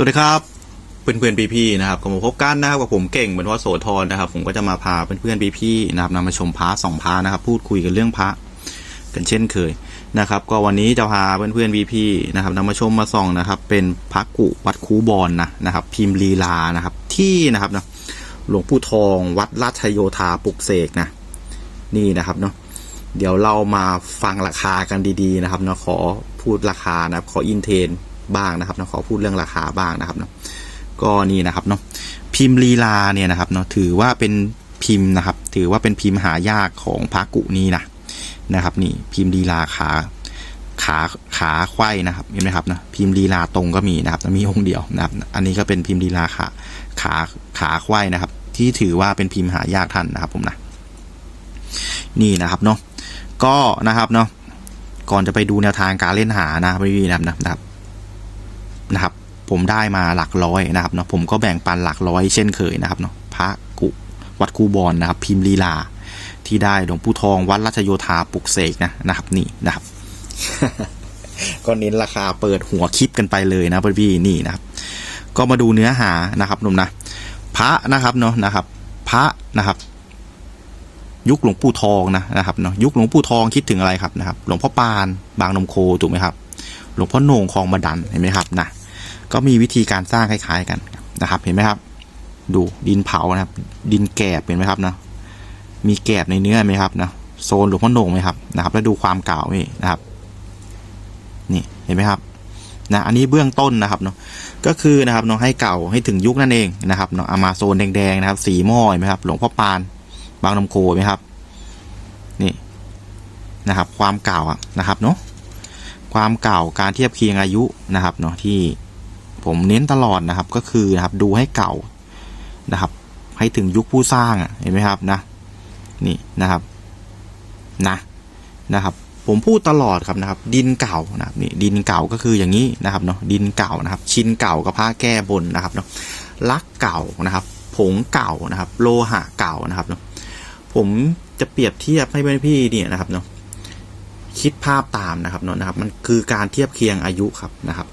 สวัสดีครับเพื่อนเพื่อนพี่ๆนะครับก็มาพบกันนะครับกับผมเก่งเหมือนว่าโสธรนะครับ ผมก็จะมาพาเพื่อนเพื่อนพี่ๆนะครับนำมาชมพระสองพระนะครับ พูดคุยกันเรื่องพระกันเช่นเคยนะครับ ก็วันนี้จะพาเพื่อนเพื่อนพี่ๆนะครับนำมาชมมาส่องนะครับ เป็นพระกุวัดคูบอลนะนะครับ พิมพ์ลีลานะครับ ที่นะครับนะหลวงปู่ทองวัดราชโยธาปลุกเสกนะนี่นะครับเนาะเดี๋ยวเรามาฟังราคากันดีๆนะครับเนาะขอพูดราคานะครับขออินเทน บ้างนะครับเนาะขอพูดเรื่องราคาบ้างนะครับเนาะก็นี่นะครับเนาะพิมพ์ลีลาเนี่ยนะครับเนาะถือว่าเป็นพิมพ์นะครับ ถือว่าเป็นพิมพ์หายากของพระกุนี้นะนะครับ นี่พิมพ์ลีลาขาขาขาไข้นะครับเห็นไหมครับนะพิมพ์ลีลาตรงก็มีนะครับมีองค์เดียวนะครับ อันนี้ก็เป็นพิมพ์ลีลาขาขาขาไข้นะครับ ที่ถือว่าเป็นพิมพ์หายากท่านนะครับ ผมนะนี่นะครับเนาะก็นะครับเนาะก่อนจะไปดูแนวทางการเล่นหานะพี่นะครับนะครับ นะครับ ผมได้มาหลักร้อยนะครับเนาะผมก็แบ่งปันหลักร้อยเช่นเคยนะครับเนาะพระกุวัดคูบอลนะครับ พิมพ์ลีลา ที่ได้หลวงปู่ทองวัดราชโยธาปลุกเสกนะนะครับนี่นะครับ ก็เน้นราคาเปิดหัวคลิปกันไปเลยนะพี่นี่นะครับ ก็มาดูเนื้อหานะครับนุ่มนะพระนะครับเนาะนะครับ พระนะครับยุคหลวงปู่ทองนะนะครับเนาะยุคหลวงปู่ทองคิดถึงอะไรครับนะครับ หลวงพ่อปานบางนมโคถูกไหมครับ หลวงพ่อโหน่งคลองมาดันเห็นไหมครับนะ ก็มีวิธีการสร้างคล้ายๆกันนะครับ เห็นไหมครับ ดูดินเผานะครับ ดินแกบเห็นไหมครับนะมีแกบในเนื้อไหมครับนะโซนหลวงพ่อโหน่งไหมครับนะครับ แล้วดูความเก่านี่นะครับ นี่เห็นไหมครับนะอันนี้เบื้องต้นนะครับเนาะก็คือนะครับเนาะให้เก่าให้ถึงยุคนั่นเองนะครับเนาะเอามาโซนแดงๆนะครับ สีม้อเห็นไหมครับ หลวงพ่อปาน บางลำโคไหมครับ นี่นะครับ ความเก่าอะนะครับเนาะความเก่าการเทียบเคียงอายุนะครับเนาะที่ ผมเน้นตลอดนะครับก็คือนะครับดูให้เก่านะครับ ให้ถึงยุคผู้สร้างอะเห็นไหมครับนะนี่นะครับนะนะครับ ผมพูดตลอดครับนะครับ ดินเก่านะครับนี่ดินเก่าก็คืออย่างนี้นะครับเนาะดินเก่านะครับ ชินเก่ากับผ้าแก้บนนะครับเนาะลักเก่านะครับ ผงเก่านะครับ โลหะเก่านะครับเนาะผมจะเปรียบเทียบให้พี่ๆเนี่ยนะครับเนาะคิดภาพตามนะครับเนาะนะครับ มันคือการเทียบเคียงอายุครับนะครับ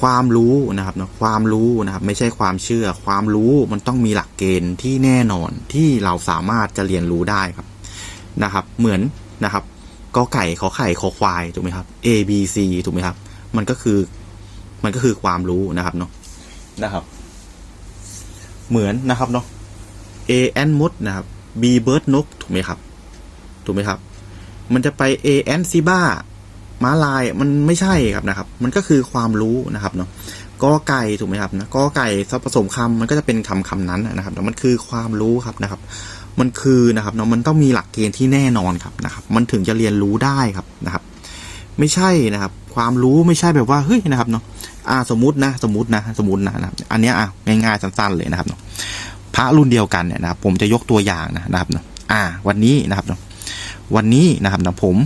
ความรู้นะครับเนาะความรู้นะครับ ไม่ใช่ความเชื่อ ความรู้มันต้องมีหลักเกณฑ์ที่แน่นอนที่เราสามารถจะเรียนรู้ได้ครับนะครับ เหมือนนะครับกอไก่ขอไข่ขอควายถูกไหมครับ A B C ถูกไหมครับ มันก็คือมันก็คือความรู้นะครับเนาะนะครับ เหมือนนะครับเนาะ A N มดนะครับ B bird นกถูกไหมครับ ถูกไหมครับ มันจะไป A N ซีบ้า ม้าลายมันไม่ใช่ครับนะครับ มันก็คือความรู้นะครับเนาะกอไก่ถูกไหมครับนะกอไก่ผสมคำมันก็จะเป็นคำคำนั้นนะครับมันคือความรู้ครับนะครับ มันคือนะครับเนาะมันต้องมีหลักเกณฑ์ที่แน่นอนครับนะครับ มันถึงจะเรียนรู้ได้ครับนะครับ ไม่ใช่นะครับ ความรู้ไม่ใช่แบบว่าเฮ้ยนะครับเนาะอ่าสมมตินะสมมตินะสมมตินะนะอันนี้อะง่ายๆสั้นๆเลยนะครับเนาะพระรุ่นเดียวกันเนี่ยนะครับ ผมจะยกตัวอย่างนะนะครับเนาะอ่า วันนี้นะครับเนาะวันนี้นะครับนะผม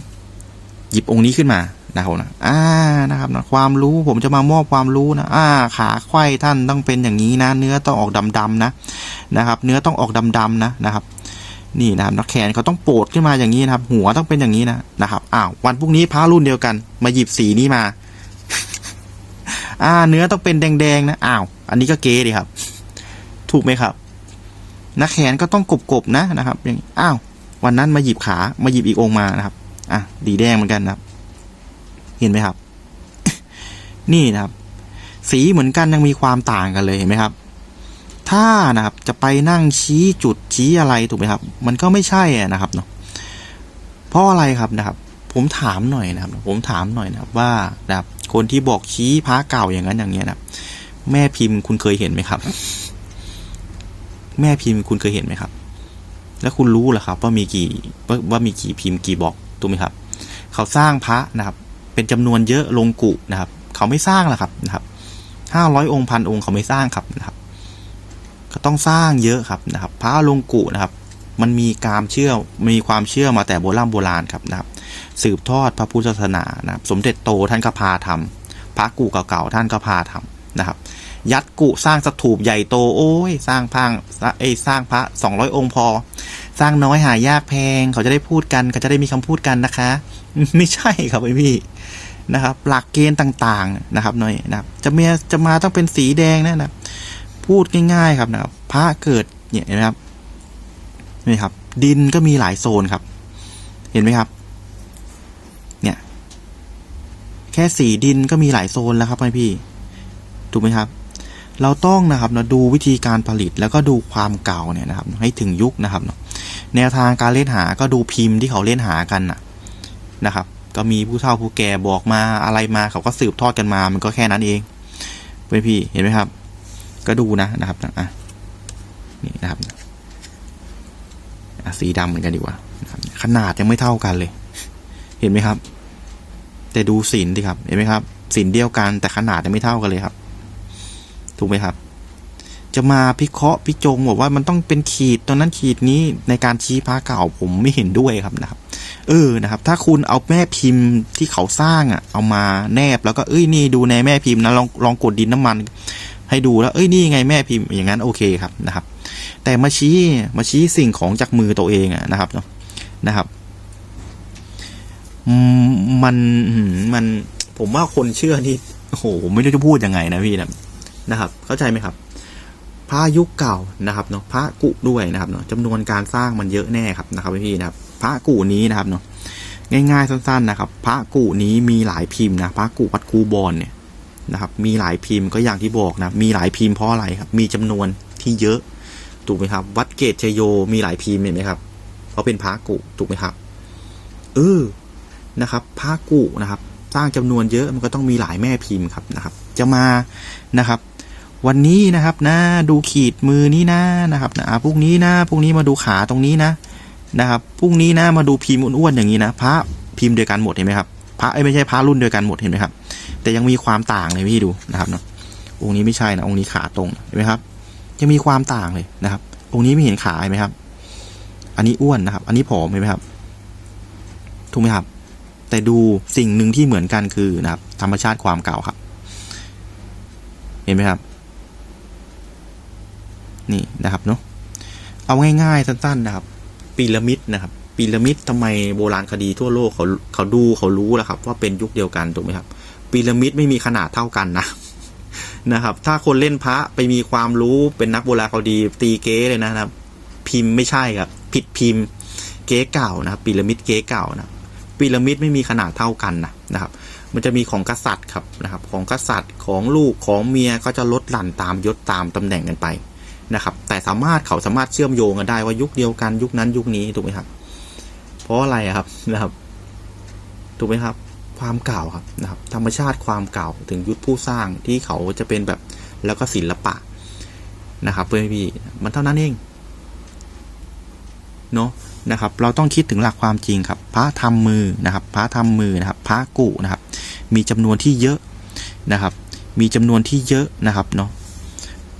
หยิบองค์นี้ขึ้นมานะครับนะอ่านะครับนะความรู้ผมจะมามอบความรู้นะอ่าขาไขว้ท่านต้องเป็นอย่างนี้นะ เนื้อต้องออกดำๆนะนะครับ เนื้อต้องออกดำๆนะนะครับนี่นะครับนักแขนเขาต้องโปดขึ้นมาอย่างนี้นะครับ หัวต้องเป็นอย่างนี้นะนะครับอ้าววันพรุ่งนี้พระรุ่นเดียวกัน มาหยิบสีนี้มา อ่า เนื้อต้องเป็นแดงๆนะอ้าวอันนี้ก็เก๋ดีครับ ถูกไหมครับนักแขนก็ต้องกบๆนะนะครับ อย่างอ้าววันนั้นมาหยิบขามาหยิบอีกองมานะครับ อะดีแดงเหมือนกันนะครับ เห็นไหมครับ นี่นะครับ สีเหมือนกันยังมีความต่างกันเลยเห็นไหมครับ ถ้านะครับจะไปนั่งชี้จุดชี้อะไรถูกไหมครับ มันก็ไม่ใช่นะครับเนาะเพราะอะไรครับนะครับ ผมถามหน่อยนะครับ ผมถามหน่อยนะครับว่านะครับคนที่บอกชี้พระเก่าอย่างนั้นอย่างเงี้ยนะแม่พิมพ์คุณเคยเห็นไหมครับ แม่พิมพ์คุณเคยเห็นไหมครับ แล้วคุณรู้เหรอครับ ว่ามีกี่ว่าว่ามีกี่พิมพ์กี่บอก ถูกไหมครับ เขาสร้างพระนะครับ เป็นจำนวนเยอะลงกุนะครับ เขาไม่สร้างหรอกครับนะครับห้าร้อยองค์พันองค์เขาไม่สร้างครับนะครับก็ต้องสร้างเยอะครับนะครับ พระลงกุนะครับ มันมีการเชื่อมีความเชื่อมาแต่โบราณโบราณครับนะครับ สืบทอดพระพุทธศาสนานะครับ สมเด็จโตท่านก็พาทำพระกุเก่าๆท่านก็พาทำนะครับ ยัดกุสร้างสถูปใหญ่โตโอ้ย สร้างพังเอ้ยสร้างพระสองร้อยองค์พอ สร้างน้อยหายากแพง เขาจะได้พูดกันเขาจะได้มีคำพูดกันนะคะ ไม่ใช่ครับพี่นะครับ หลักเกณฑ์ต่างๆนะครับหน่อยนะครับ จะมีจะมาต้องเป็นสีแดงนะนะพูดง่ายๆครับนะครับพระเกิดเนี่ยนไหมครับนี่ครับ ดินก็มีหลายโซนครับ เห็นไหมครับ เนี่ย แค่สีดินก็มีหลายโซนแล้วครับพี่ ถูกไหมครับ เราต้องนะครับเนาะดูวิธีการผลิตแล้วก็ดูความเก่าเนี่ยนะครับให้ถึงยุคนะครับเนาะแนวทางการเล่นหาก็ดูพิมพ์ที่เขาเล่นหากันนะนะครับ ก็มีผู้เฒ่าผู้แก่บอกมาอะไรมาเขาก็สืบทอดกันมา มันก็แค่นั้นเองเพื่อนพี่เห็นไหมครับ ก็ดูนะนะครับอะนี่นะครับสีดำเหมือนกันดีกว่านะขนาดยังไม่เท่ากันเลย เห็นไหมครับ แต่ดูสินดิครับ เห็นไหมครับสินเดียวกันแต่ขนาดยังไม่เท่ากันเลยครับ ถูกไหมครับ จะมาพิเคราะห์พิจงบอกว่ามันต้องเป็นขีดตรงนั้นขีดนี้ในการชี้พระเก่าผมไม่เห็นด้วยครับนะครับ เออนะครับ ถ้าคุณเอาแม่พิมพ์ที่เขาสร้างอะ เอามาแนบแล้วก็เอ้ยนี่ดูในแม่พิมพ์นะลองลองกดดินน้ำมัน ให้ดูแล้ว เอ้ยนี่ไงแม่พิมพ์อย่างนั้นโอเคครับนะครับ แต่มาชี้มาชี้สิ่งของจากมือตัวเองอะนะครับเนาะนะครับมันมันผมว่าคนเชื่อนี่โอ้โหไม่รู้จะพูดยังไงนะพี่นะ นะครับ เข้าใจไหมครับพระยุคเก่านะครับเนาะพระกุด้วยนะครับเนาะจำนวนการสร้างมันเยอะแน่ครับนะครับพี่นะครับ พระกุนี้นะครับเนาะง่ายๆสั้นๆนะครับ พระกุนี้มีหลายพิมพ์นะพระกุวัดคูบอลเนี่ยนะครับ มีหลายพิมพ์ก็อย่างที่บอกนะมีหลายพิมพ์เพราะอะไรครับ มีจำนวนที่เยอะถูกไหมครับ วัดเกตชโยมีหลายพิมพ์เห็นไหมครับเพราะเป็นพระกุถูกไหมครับเออนะครับพระกุนะครับ สร้างจำนวนเยอะมันก็ต้องมีหลายแม่พิมพ์ครับนะครับ จะมานะครับ วันนี้นะครับนะดูขีดมือนี้นะนะครับนะพรุ่งนี้นะพรุ่งนี้มาดูขาตรงนี้นะนะครับพรุ่งนี้นะมาดูพิมพ์อ้วนๆอย่างนี้นะพระพิมพ์เดียวกันหมดเห็นไหมครับพระไม่ใช่พระรุ่นเดียวกันหมดเห็นไหมครับ แต่ยังมีความต่างเลยพี่ดูนะครับเนาะองค์นี้ไม่ใช่นะองค์นี้ขาตรงเห็นไหมครับยังมีความต่างเลยนะครับ องค์นี้ไม่เห็นขาเห็นไหมครับ อันนี้อ้วนนะครับ อันนี้ผอมเห็นไหมครับถูกไหมครับ แต่ดูสิ่งหนึ่งที่เหมือนกันคือนะครับ ธรรมชาติความเก่าครับ เห็นไหมครับ นี่นะครับเนาะเอาง่ายๆสั้นๆนะครับปีระมิดนะครับปีระมิดทำไมโบราณคดีทั่วโลกเขาเขาดูเขารู้แล้วครับ ว่าเป็นยุคเดียวกันถูกไหมครับปีระมิดไม่มีขนาดเท่ากันนะนะครับ ถ้าคนเล่นพระไปมีความรู้เป็นนักโบราณคดีตีเก๊เลยนะครับ พิมพ์ไม่ใช่ครับ ผิดพิมพ์ เก๊เก่านะครับปีระมิดเก๊เก่านะปีระมิดไม่มีขนาดเท่ากันนะนะครับ มันจะมีของกษัตริย์ครับนะครับ ของกษัตริย์ของลูกของเมียก็จะลดหลั่นตามยศตามตำแหน่งกันไป นะครับแต่สามารถเขาสามารถเชื่อมโยงกันได้ว่ายุคเดียวกันยุคนั้นยุคนี้ถูกไหมครับ เพราะอะไรครับนะครับ ถูกไหมครับ ความเก่าครับนะครับ ธรรมชาติความเก่าถึงยุคผู้สร้างที่เขาจะเป็นแบบแล้วก็ศิลปะนะครับเพื่อนพี่มันเท่านั้นเองเนาะนะครับ เราต้องคิดถึงหลักความจริงครับ พระทำมือนะครับ พระทำมือนะครับ พระกุนะครับ มีจำนวนที่เยอะนะครับ มีจำนวนที่เยอะนะครับเนาะ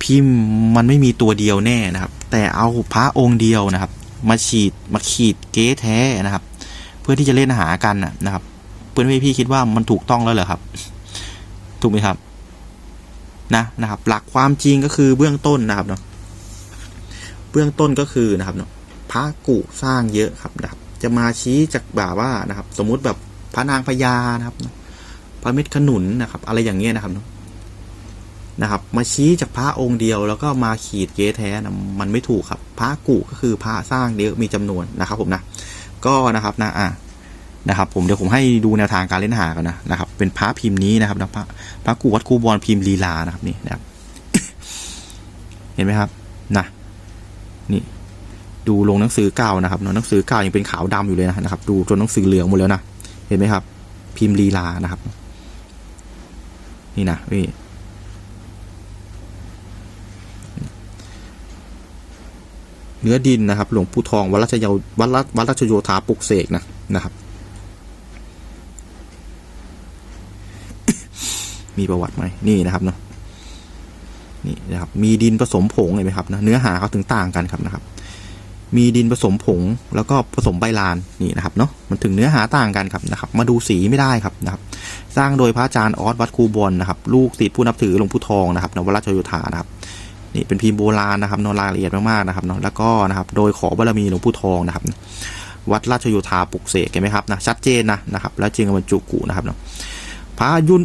พิมพ์มันไม่มีตัวเดียวแน่นะครับ แต่เอาพระองค์เดียวนะครับ มาฉีดมาขีดเก๊แท้นะครับ เพื่อที่จะเล่นหากันนะครับ เพื่อนพี่คิดว่ามันถูกต้องแล้วเหรอครับ ถูกไหมครับนะนะครับ หลักความจริงก็คือเบื้องต้นนะครับเนาะเบื้องต้นก็คือนะครับเนาะพระกุสร้างเยอะครับนะครับ จะมาชี้จากแบบว่านะครับ สมมุติแบบพระนางพญานะครับพระเม็ดขนุนนะครับ อะไรอย่างเงี้ยนะครับเนาะ นะครับ มาชี้จากพระองค์เดียว แล้วก็มาขีดเก๊แท้นะมันไม่ถูกครับ พระกุก็คือพระสร้างเยอะมีจำนวนนะครับ ผมนะ ก็นะครับนะอ่านะครับ ผมเดี๋ยวผมให้ดูแนวทางการเล่นหากันนะนะครับ เป็นพระพิมพ์นี้นะครับนะพระพระกุวัดคูบอลพิมพ์ลีลานะครับนี่นะครับ เห็นไหมครับนะนี่ดูลงหนังสือเก่านะครับหนังสือเก่ายังเป็นขาวดำอยู่เลยนะครับ ดูจนหนังสือเหลืองหมดแล้วนะเห็นไหมครับ พิมพ์ลีลานะครับ นี่นะพี่ เนื้อดินนะครับ หลวงปู่ทองวัดราชโยวัดราวัดราชโยธาปลุกเสกนะนะครับ มีประวัติไหมนี่นะครับเนาะนี่นะครับ มีดินผสมผงเห็นไหมครับนะเนื้อหาเขาถึงต่างกันครับนะครับ มีดินผสมผงแล้วก็ผสมใบลานนี่นะครับเนาะมันถึงเนื้อหาต่างกันครับนะครับ มาดูสีไม่ได้ครับนะครับ สร้างโดยพระอาจารย์ออสวัดคูบอลนะครับ ลูกศิษย์ผู้นับถือหลวงปู่ทองนะครับนวราชโยธานะครับ นี่เป็นพิมพ์โบราณนะครับนอนรายละเอียดมากๆนะครับเนาะแล้วก็นะครับโดยขอบารมีหลวงปู่ทองนะครับ วัดราชโยธาปลุกเสกเห็นไหมครับนะชัดเจนนะนะครับ แล้วจึงบรรจุกุนะครับเนาะพระยุน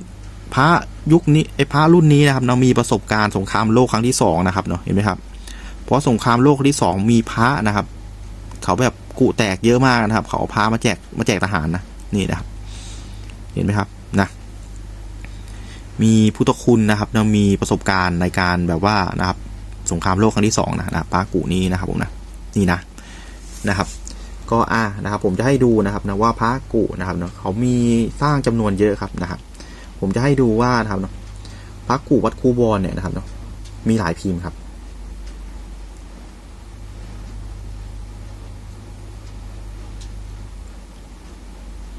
พระยุคนี้ไอ้พระรุ่นนี้นะครับเนาะมีประสบการณ์สงครามโลกครั้งที่สองนะครับเนาะเห็นไหมครับ เพราะสงครามโลกที่สองมีพระนะครับ เขาแบบกุแตกเยอะมากนะครับ เขาเอาพระมาแจกมาแจกทหารนะนี่นะครับ เห็นไหมครับนะ มีพุทธคุณนะครับเนาะมีประสบการณ์ในการแบบว่านะครับสงครามโลกครั้งที่สองนะนะพระกุนี้นะครับผมนะนี่นะนะครับ ก็อ่านะครับผมจะให้ดูนะครับนะว่าพระกุนะครับเนาะเขามีสร้างจำนวนเยอะครับนะครับ ผมจะให้ดูว่านะครับเนาะพระกุวัดคูบอลเนี่ยนะครับเนาะมีหลายพิมพ์ครับ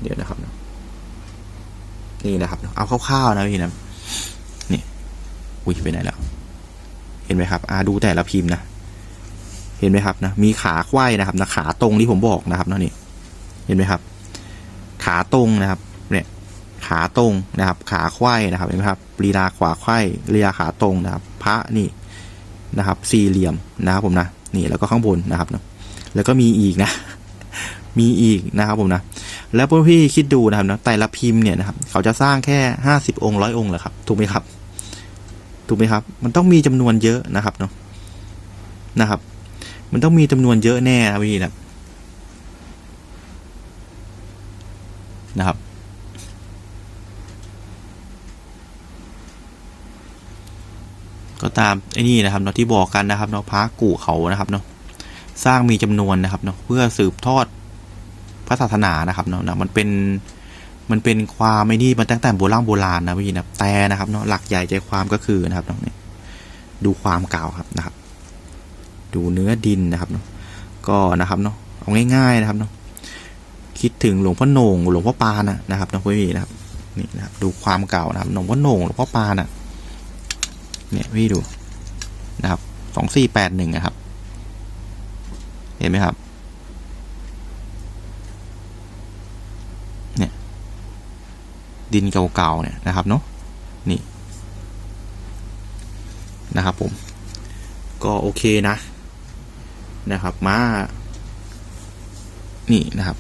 เดี๋ยวนะครับเนาะนี่นะครับ เอาคร่าวๆนะพี่นะ อุ้ยไปไหนแล้ว เห็นไหมครับอาดูแต่ละพิมพ์นะ เห็นไหมครับนะ มีขาไขว้นะครับนะขาตรงที่ผมบอกนะครับนะนี่เห็นไหมครับ ขาตรงนะครับ เนี่ย ขาตรงนะครับ ขาไขว้นะครับ เห็นไหมครับลีลาขวาไขว้ลีลาขาตรงนะครับ พระนี่นะครับ สี่เหลี่ยมนะครับผมนะ นี่แล้วก็ข้างบนนะครับนะแล้วก็มีอีกนะ มีอีกนะครับผมนะ แล้วพวกพี่คิดดูนะครับนะแต่ละพิมพ์เนี่ยนะครับ เขาจะสร้างแค่ห้าสิบองค์ร้อยองค์เหรอครับ ถูกไหมครับ ถูกไหมครับ มันต้องมีจำนวนเยอะนะครับเนาะนะครับ มันต้องมีจำนวนเยอะแน่ครับพี่นะนะครับ ก็ตามไอ้นี่นะครับเนาะที่บอกกันนะครับเนาะพระกู่เขานะครับเนาะสร้างมีจำนวนนะครับเนาะเพื่อสืบทอดพระศาสนานะครับเนาะนะมันเป็น มันเป็นความไม่นี่มันตั้งแต่โบราณโบราณนะพี่นะแต่นะครับเนาะหลักใหญ่ใจความก็คือนะครับเนาะนี่ดูความเก่าครับนะครับ ดูเนื้อดินนะครับเนาะก็นะครับเนาะเอาง่ายๆนะครับเนาะคิดถึงหลวงพ่อโหน่งหลวงพ่อปานนะนะครับเนาะพี่นะครับนี่นะครับดูความเก่านะครับหลวงพ่อโหน่งหลวงพ่อปานอะเนี่ยพี่ดูนะครับสองสี่แปดหนึ่งนะครับ เห็นไหมครับ เนี่ย ดินเก่าๆเนี่ยนะครับเนาะนี่นะครับผม ก็โอเคนะนะครับมา นี่นะครับ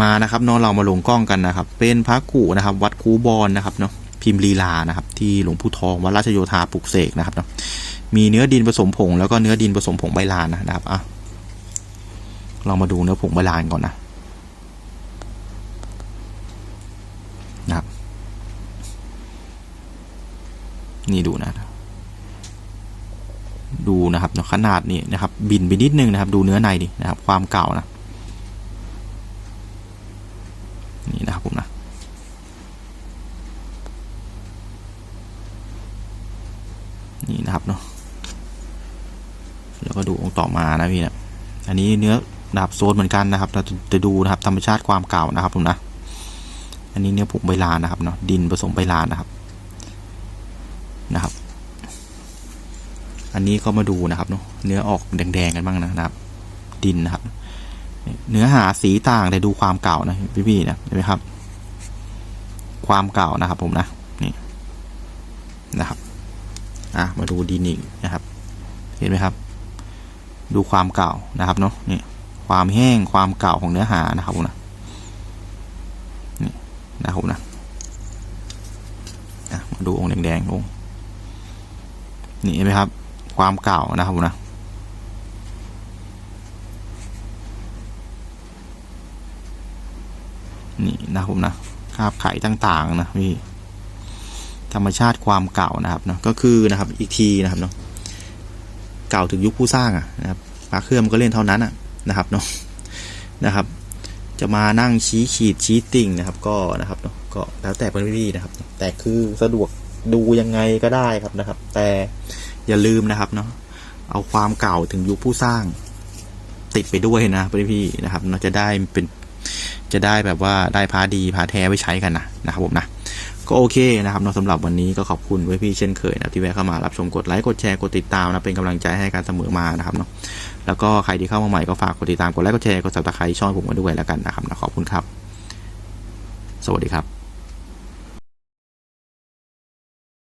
มานะครับเนาะเรามาลงกล้องกันนะครับ เป็นพระกูนะครับ วัดคูบอลนะครับเนาะพิมพ์ลีลานะครับ ที่หลวงปู่ทองวัดราชโยธาปลุกเสกนะครับเนาะมีเนื้อดินผสมผงแล้วก็เนื้อดินผสมผงใบลานนะครับอะเรามาดูเนื้อผงใบลานก่อนนะนะครับ นี่ดูนะ ดูนะครับขนาดนี้นะครับ บินไปนิดนึงนะครับ ดูเนื้อในดินะครับ ความเก่านะ นี่นะครับผมนะนี่นะครับเนาะแล้วก็ดูองค์ต่อมานะพี่นะอันนี้เนื้อดาบโซนเหมือนกันนะครับ เราจะดูนะครับธรรมชาติความเก่านะครับผมนะ อันนี้เนื้อผงใบลานนะครับเนาะดินผสมใบลานนะครับ นะครับ อันนี้ก็มาดูนะครับเนาะเนื้อออกแดงๆกันบ้างนะครับ ดินนะครับ เนื้อหาสีต่างแต่ดูความเก่านะพี่ๆนะเห็นไหมครับ ความเก่านะครับ ผมนะนี่นะครับอะมาดูดินอีกนะครับ เห็นไหมครับ ดูความเก่านะครับเนาะนี่ความแห้งความเก่าของเนื้อหานะครับผมนะนี่นะครับผมนะอะมาดูองค์แดงๆองค์ นี่เห็นไหมครับ ความเก่านะครับผมนะนี่นะครับผมนะคราบไข่ต่างๆนะพี่ธรรมชาติความเก่านะครับเนาะก็คือนะครับอีกทีนะครับเนาะเก่าถึงยุคผู้สร้างอะนะครับพระเครื่องมันก็เล่นเท่านั้นอะนะครับเนาะนะครับ จะมานั่งชี้ขีดชี้ติ่งนะครับ ก็นะครับเนาะก็แล้วแต่เพื่อนพี่ๆนะครับ แต่คือสะดวก ดูยังไงก็ได้ครับนะครับ แต่อย่าลืมนะครับเนาะเอาความเก่าถึงยุคผู้สร้าง ติดไปด้วยนะเพื่อนพี่ๆนะครับเนาะจะได้เป็นจะได้แบบว่าได้พาดีพาแท้ไว้ใช้กันนะนะครับผมนะก็โอเคนะครับเนาะสำหรับวันนี้ก็ขอบคุณไว้พี่เช่นเคยนะที่แวะเข้ามารับชมกดไลค์กดแชร์กดติดตามนะเป็นกำลังใจให้การเสมอมานะครับเนาะแล้วก็ใครที่เข้ามาใหม่ก็ฝากกดติดตามกดไลค์กดแชร์กดซับสไครต์ช่องผมมาด้วยแล้วกันนะครับนะขอบคุณครับ สวัสดีครับ